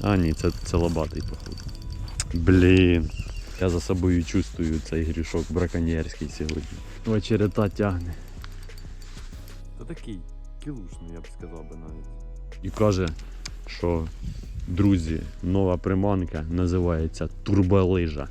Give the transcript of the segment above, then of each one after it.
А, ні, це, це лобатий, походу. Блін. Я за собою чувствую цей грішок браконьєрський сьогодні. Очерета тягне. Та такий кілушний, я б сказав би навіть. І каже, що друзі, нова приманка називається турболижа.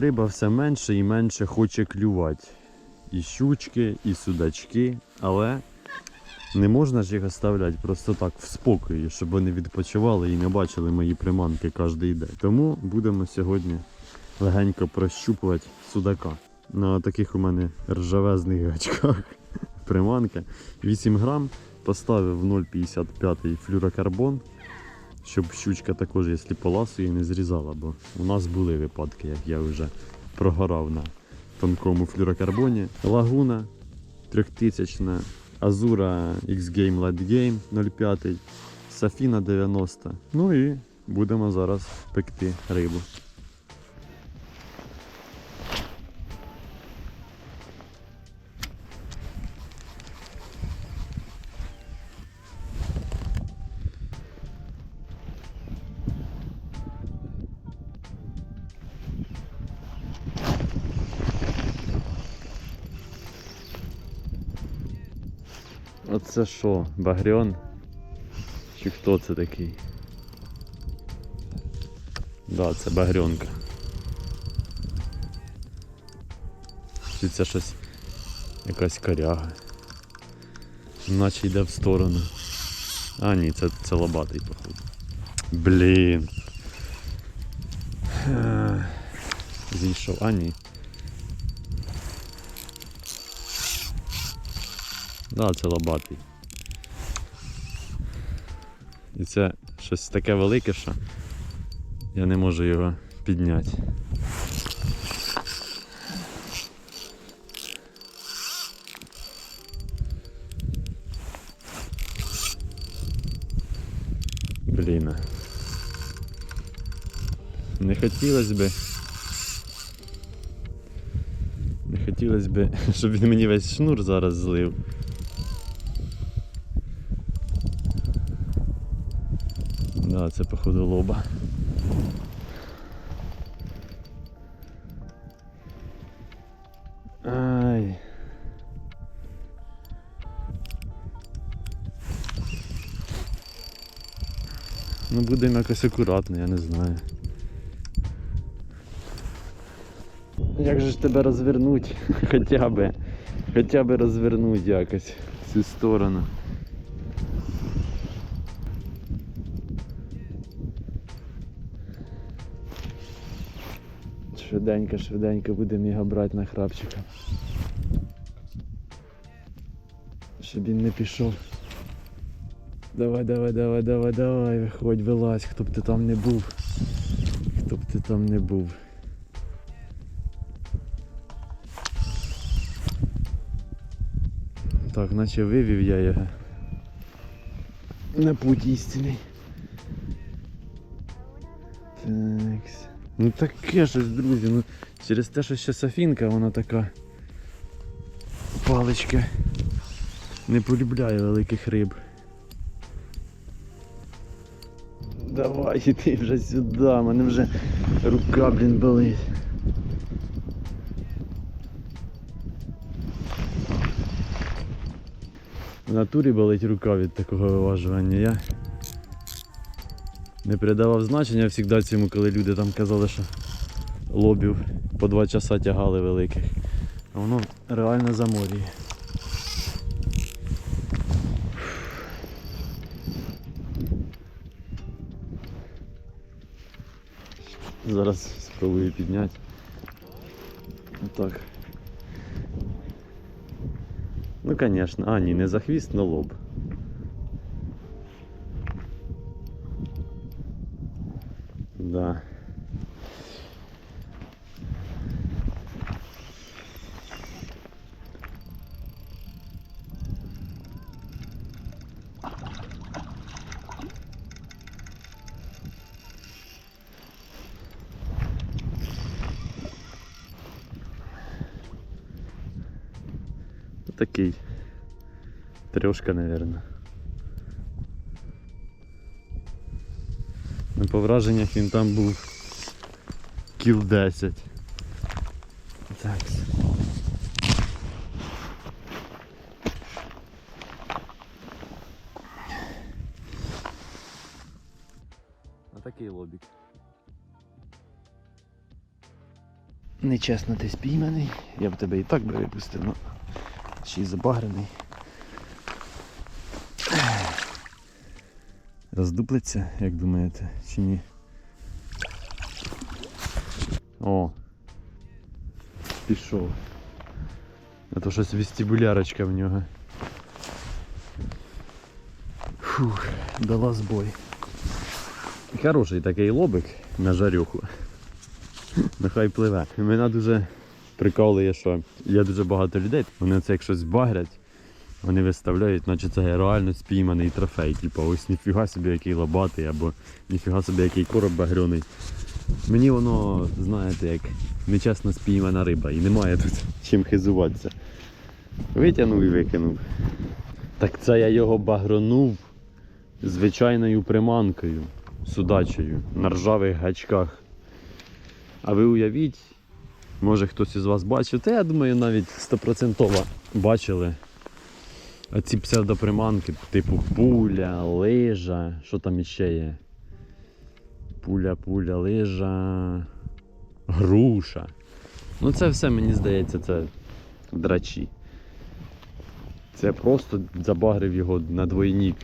Риба все менше і менше хоче клювати. І щучки, і судачки, але не можна ж їх оставляти просто так в спокої, щоб вони відпочивали і не бачили мої приманки кожен день. Тому будемо сьогодні легенько прощупувати судака. На таких у мене ржавезних гачках приманка. 8 грам поставив 0,55 флюрокарбон, щоб щучка також, якщо поласує, не зрізала, бо у нас були випадки, як я вже прогорав на тонкому флюрокарбоні. Лагуна 3000, Азура X-Game Light Game 0,5, Сафіна 90. Ну і будемо зараз пекти рибу. Оце що, багрян? Чи хто це такий? Да, це багрянка. Чи це щось якась коряга. Наче йде в сторону. А ні, це, це лобатий, походу. Блін. Зійшов. А ні. Да, це лобатий. І це щось таке велике, що я не можу його підняти. Блін. Не хотілося би. Не хотілося би, щоб він мені весь шнур зараз злив. Це походу лоба. Ай. Ну будемо якось акуратно, я не знаю. Як же ж тебе розвернуть? Хоча би. Хоча би розвернуть якось в цю сторону. Швиденько, швиденько будемо його брати на храпчика. Щоб він не пішов. Давай, давай, давай, давай, давай, виходь, вилазь, хто б ти там не був. Хто б ти там не був. Так, наче вивів я його. На путь істинний. Такс. Ну таке щось, друзі, ну через те, що ще Софінка, вона така паличка. Не полюбляє великих риб. Давай іди вже сюди, мене вже рука, блін, болить. В натурі болить рука від такого виважування. Я не придавав значення завжди цьому, коли люди там казали, що лобів по два часа тягали великих. А воно реально заморює. Зараз спробую підняти. Отак. Ну звісно, а ні, не за хвіст, на лоб. Да. Такий. Трьошка, наверное. Ну, по враженнях він там був кіл 10. Так. А такий лобік. Нечесно ти спійманий. Я б тебе і так би випустив, але ще й забагрений. Роздуплиться, як думаєте, чи ні? О! Пішов. А то щось вестибулярочка в нього. Фух, дала збой. Хороший такий лобик на жарюху. Нехай пливе. Мене дуже приколує, що є дуже багато людей. Вони це як щось багрять, вони виставляють, наче це реально спійманий трофей. Типу, ось ніфіга собі який лобатий, або ніфіга собі який короб багряний. Мені воно, знаєте, як нечесно спіймана риба і немає тут чим хизуватися. Витягнув і викинув. Так це я його багронув звичайною приманкою, судачею, на ржавих гачках. А ви уявіть, може хтось із вас бачив, та я думаю, навіть стопроцентово бачили ці псевдоприманки, типу пуля, лижа, що там іще є. Пуля, пуля, лижа, груша. Ну це все, мені здається, це драчі. Це просто забагрив його на двойнік.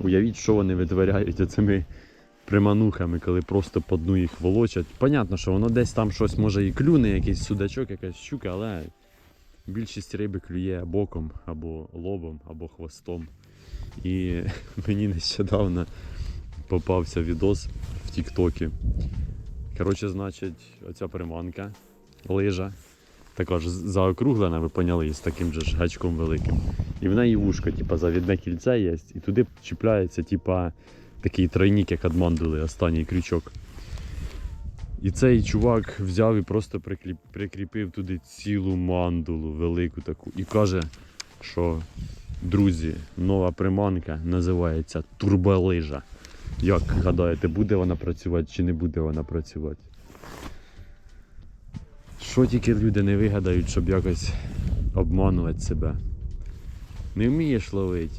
Уявіть, що вони витворяють оцими приманухами, коли просто по дну їх волочать. Понятно, що воно десь там щось може і клюне, якийсь судачок, якась щука, але більшість риби клює боком, або лобом, або хвостом. І мені нещодавно попався відос в Тіктокі. Коротше, значить, оця приманка, лижа, також заокруглена, ви поняли, з таким же ж гачком великим. І в неї вушко, типа, завідне кільце є, і туди чіпляється, типа, такий тройник, як від останній крючок. І цей чувак взяв і просто прикліп, прикріпив туди цілу мандулу, велику таку. І каже, що друзі, нова приманка називається турболижа. Як гадаєте, буде вона працювати чи не буде вона працювати? Що тільки люди не вигадають, щоб якось обманувати себе. Не вмієш ловити,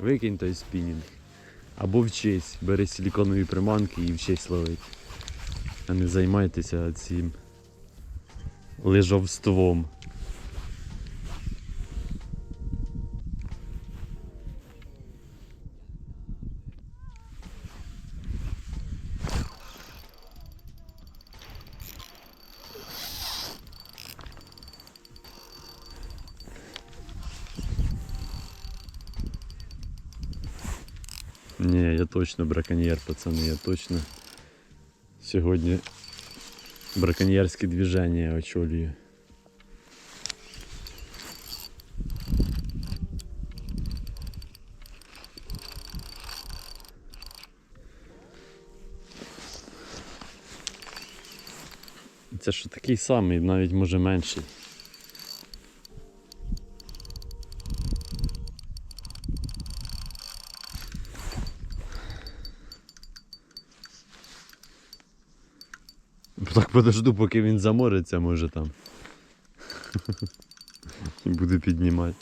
викинь той спінінг. Або вчись, бери силіконові приманки і вчись ловити. А не займайтеся цим лижовством. Не, я точно браконьєр, пацани, я точно сьогодні браконьєрське движення очолюю. Це що такий самий, навіть може менший. Так подожду, поки він замориться, може там. І буду піднімати.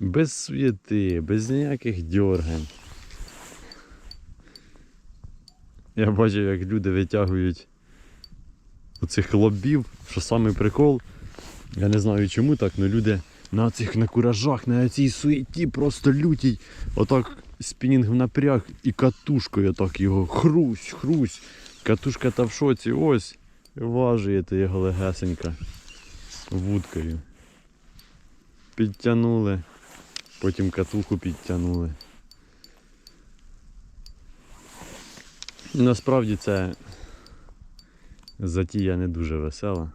Без суєти, без ніяких дьоргань. Я бачив, як люди витягують оцих лобів, що саме прикол. Я не знаю чому так, але люди на цих на куражах, на цій суєті просто лютій. Отак спінінг напряг і катушкою так його хрусь, хрусь. Катушка та в шоці, ось. Важуєте його легесенько вудкою. Підтягнули, потім катуху підтягнули. Насправді це затія не дуже весела.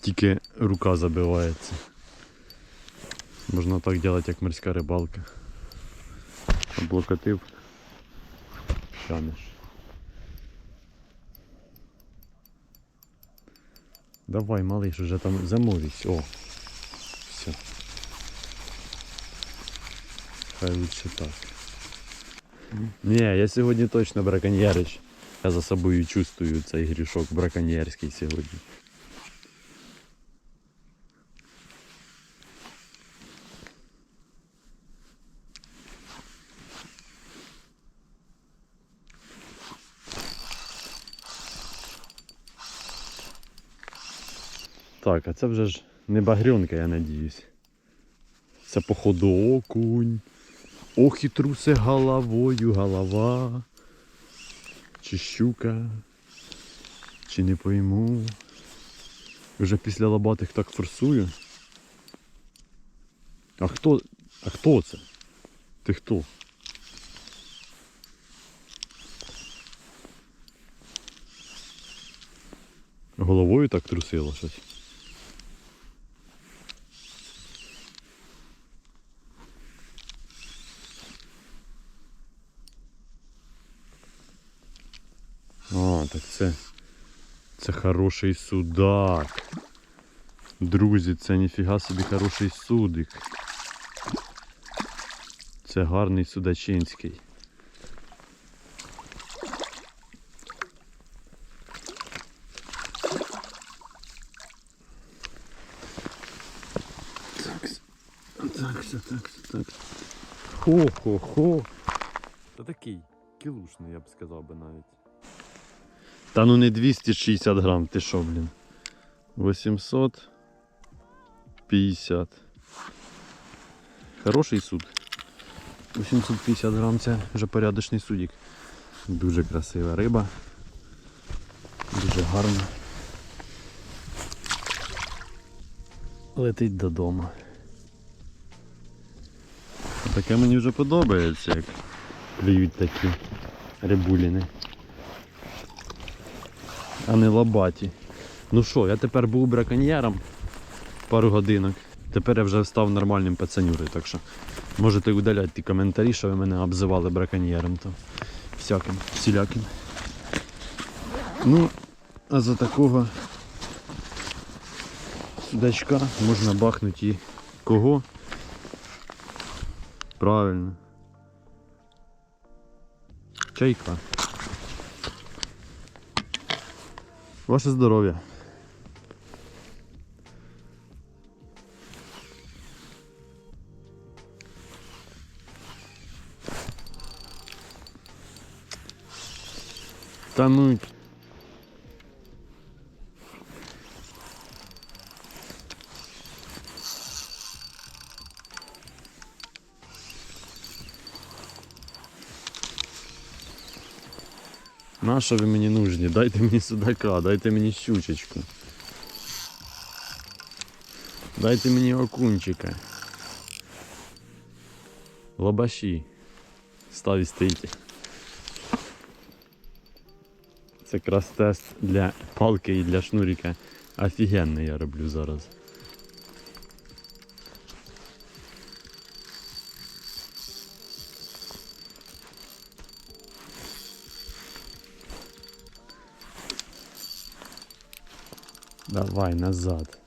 Тільки рука забивається. Можна так делать, як морська рибалка. Облокотив. Щанеш. Давай, малиш, уже там замовись. О! Все. Хай лучше так. Не, я сьогодні точно браконьярич. Я за собою чувствую цей грішок браконьярський сьогодні. Так, а це вже ж не багрюнка, я надіюсь. Це походу окунь. Ох і трусе головою голова. Чи щука. Чи не пойму. Вже після лобатих так форсую. А хто. А хто це? Ти хто? Головою так трусило щось. А, так це. Це хороший судак. Друзі, це ніфіга собі хороший судик. Це гарний судачинський. Так, так, так, так. Хо-хо-хо. Та такий кілушний, я б сказав би навіть. Та ну не 260 грам, ти що, блін? 850. Хороший суд. 850 грам це вже порядочний судік. Дуже красива риба. Дуже гарна. Летить додому. Таке мені вже подобається, як клюють такі рибуліни а не лобаті. Ну що, я тепер був браконьєром пару годинок. Тепер я вже став нормальним пацанюрою, так що можете удаляти ті коментарі, що ви мене обзивали браконьєром то всяким, всіляким. Ну, а за такого судачка можна бахнути і кого? Правильно. Чайка. Ваше здоров'я. Та ну. На що ви мені нужні? Дайте мені судака, дайте мені щучечку. Дайте мені окунчика. Лобаші. Став і стійте. Це якраз тест для палки і для шнурика. Офігенний я роблю зараз. Давай назад.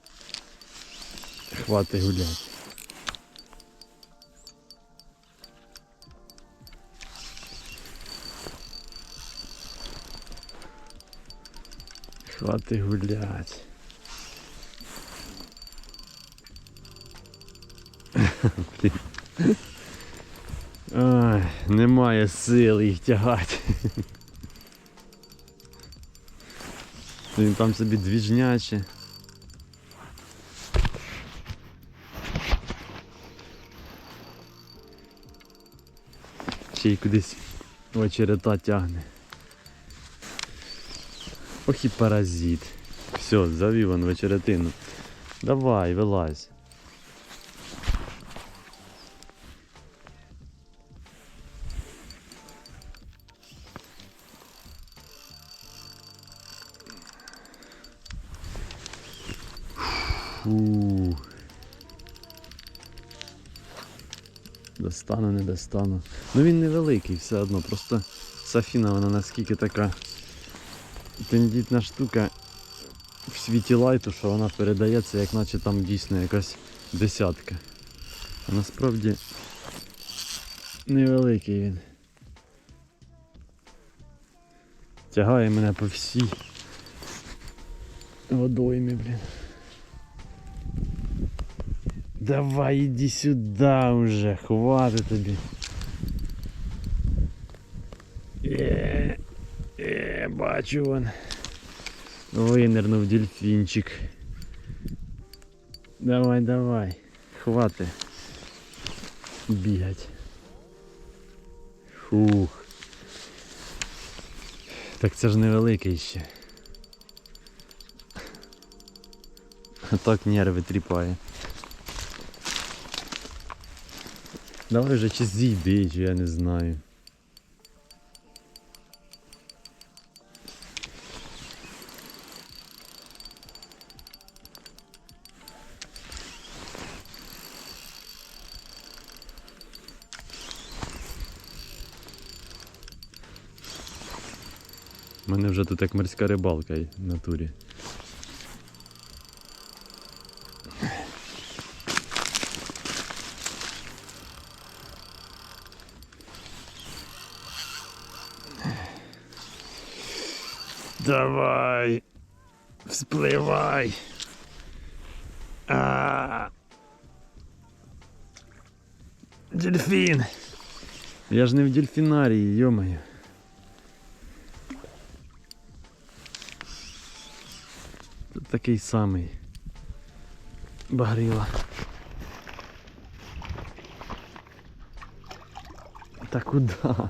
Хвати гулять. Хвати гулять. Ой, немає сили їх тягати. Він там собі двіжняче. Ще й кудись очерета тягне. Ох і паразит. Все, завів он в очеретину. Давай, вилазь. Достану, не достану. Ну він невеликий все одно, просто Сафіна вона наскільки така тендітна штука. в світі лайту, що вона передається, як наче там дійсно якась десятка. А насправді невеликий він. Тягає мене по всій водоймі, блін. Давай иди сюда уже, хватит тобі. Е, е, бачу вон. Винирнув дельфінчик. Давай, давай. Хвати. Бігать. Фух. Так це ж невеликий ще. А так нерви тріпає. Давай вже чи зійди, чи я не знаю. У мене вже тут як морська рибалка в Давай. Вспливай. А. Дельфін. Я ж не в дельфінарії, йомаю. Тут такий самий. Багрила. Та куда?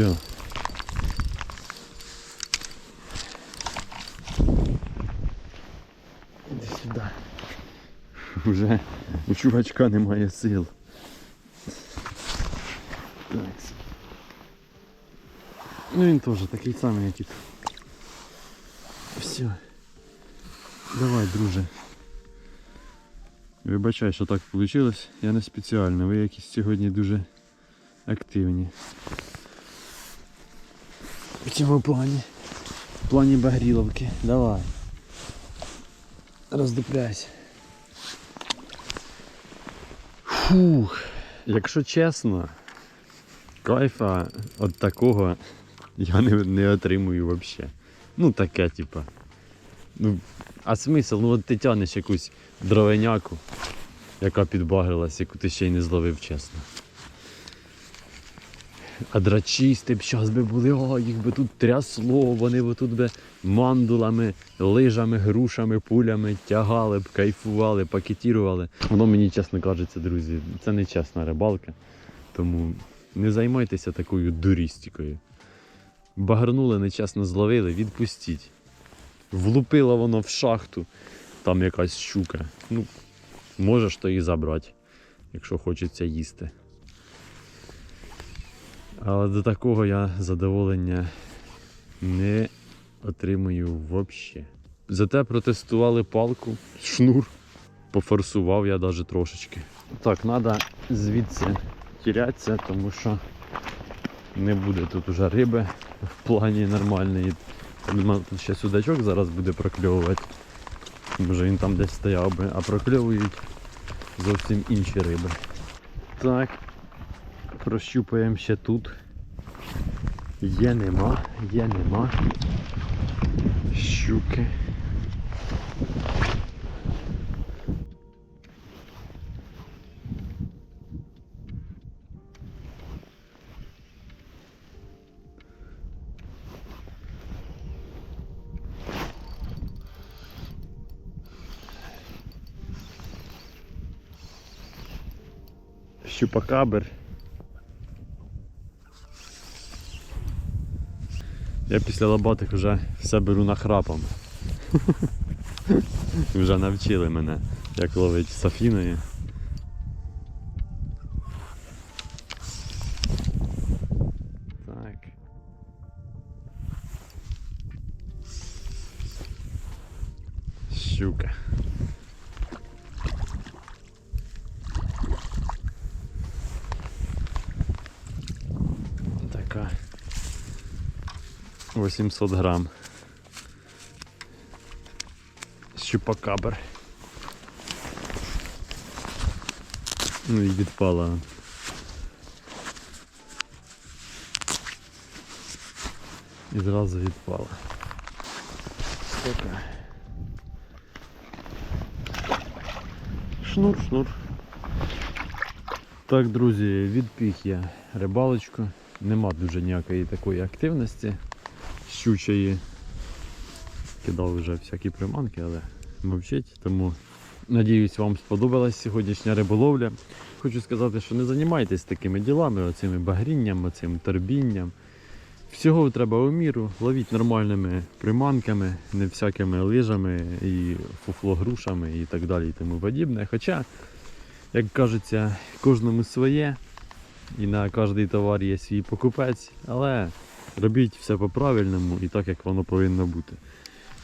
Все. Іди сюди. Уже у чувачка немає сил. Так. Ну він теж такий самий, як і. Все. Давай, друже. Вибачай, що так вийшло. Я не спеціально. Ви якісь сьогодні дуже активні. В плані. В плані багріловки. Давай. Роздупляйся. Фух. Якщо чесно, кайфа від такого я не, не отримую взагалі. Ну таке, типа. Ну, а смисл, ну от ти тянеш якусь дровеняку, яка підбагрилась, яку ти ще й не зловив, чесно. А драчисти б зараз би були, о, їх би тут трясло, вони б тут би мандулами, лижами, грушами, пулями тягали б, кайфували, пакетірували. Воно мені чесно кажеться, друзі, це не чесна рибалка. Тому не займайтеся такою дурістикою. Багарнули, нечесно зловили, відпустіть. Влупило воно в шахту, там якась щука. Ну, можеш то і забрати, якщо хочеться їсти. Але до такого я задоволення не отримую взагалі. Зате протестували палку, шнур. Пофорсував я навіть трошечки. Так, треба звідси тірятися, тому що не буде тут уже риби в плані нормальної. Тут ще судачок зараз буде прокльовувати. Може він там десь стояв би, а прокльовують зовсім інші риби. Так, прощупаємо ще тут. Є нема, є нема. Щуки. Щупакабр. Я після лобатих вже все беру нахрапом. Вже навчили мене, як ловить з 800 грам. Щупакабр. Ну і відпала. І зразу відпала. Шнур, шнур. Так, друзі, відпіг я рибалочку. Нема дуже ніякої такої активності щучої. Кидав вже всякі приманки, але мовчить. Тому надіюсь, вам сподобалась сьогоднішня риболовля. Хочу сказати, що не займайтесь такими ділами, оцими багрінням, оцим торбінням. Всього треба у міру, ловіть нормальними приманками, не всякими лижами і фуфлогрушами і так далі і тому подібне. Хоча, як кажеться, кожному своє і на кожний товар є свій покупець, але робіть все по-правильному і так, як воно повинно бути.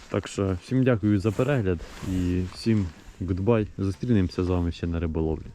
Так що всім дякую за перегляд і всім гудбай. Зустрінемося з вами ще на риболовлі.